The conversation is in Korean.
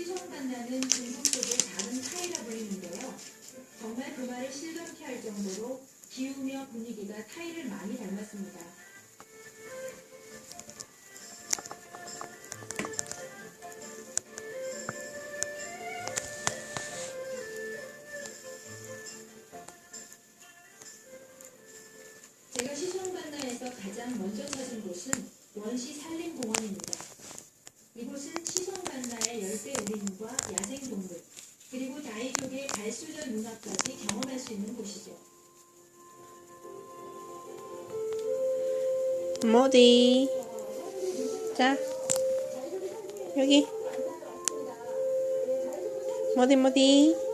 시성간나는 중국 속의 작은 타이라 불리는데요. 정말 그 말을 실감케 할 정도로 기후며 분위기가 타이를 많이 닮았습니다. 제가 시성간나에서 가장 먼저 찾은 곳은 모디. 자, 여기. 모디, 모디.